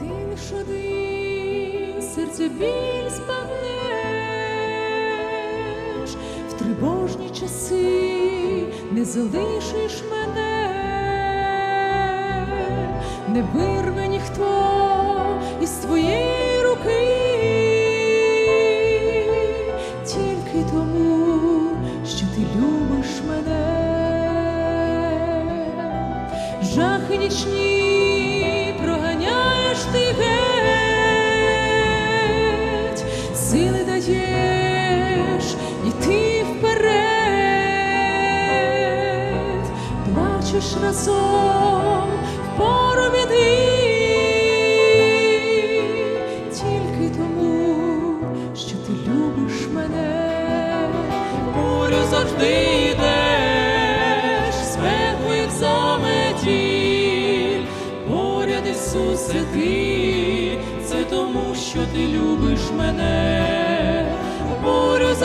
лиш один серце біль збагнеш, в тривожні часи не залишиш мене, не вирве ніхто із твоєї руки, тільки тому, що ти любиш мене. Жахи нічні даєш іти вперед, плачеш разом в пору біди, тільки тому, що ти любиш мене, бурю завжди йдеш, спеку і в поряд Ісусе ти, це тому, що ти любиш мене,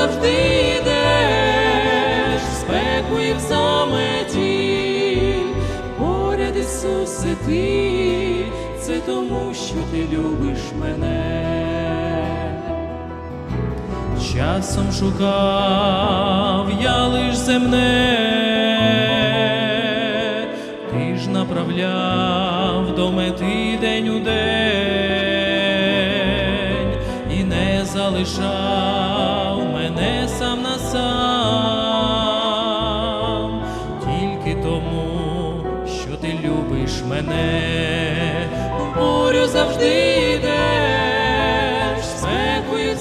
завжди йдеш, спеку і в заметі, поряд Ісусе ти, це тому, що ти любиш мене. Часом шукав я лиш земне, ти ж направляв до мети день у день і не залишав мене, в бурю завжди йдеш, в спеку і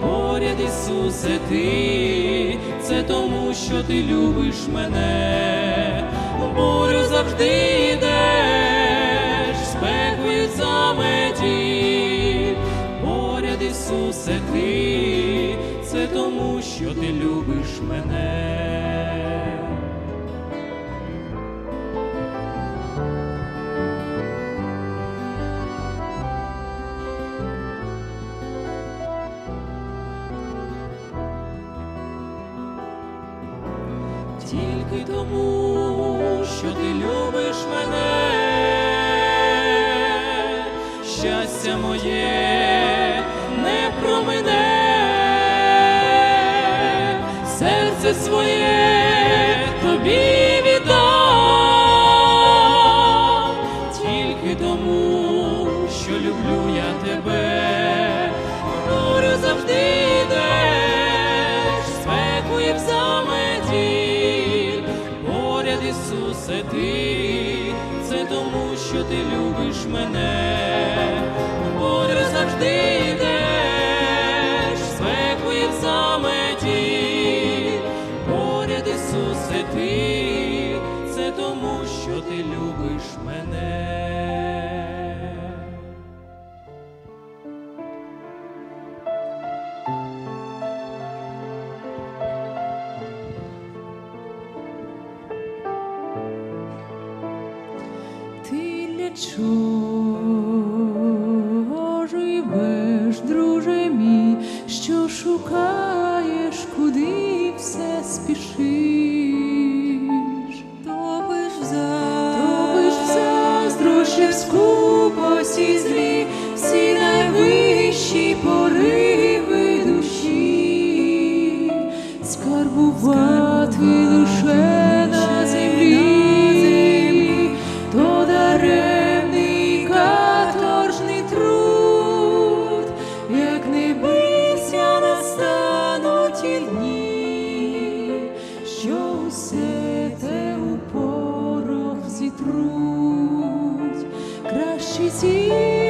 поряд Ісусе ти, це тому, що ти любиш мене, в бурю завжди йдеш, в спеку і в поряд Ісусе ти, це тому, що ти любиш мене. Тільки тому, що ти любиш мене, щастя моє не промине, серце своє ти любиш мене, Ти беж, друже мій, що шукаєш, куди все спішиш? Кращий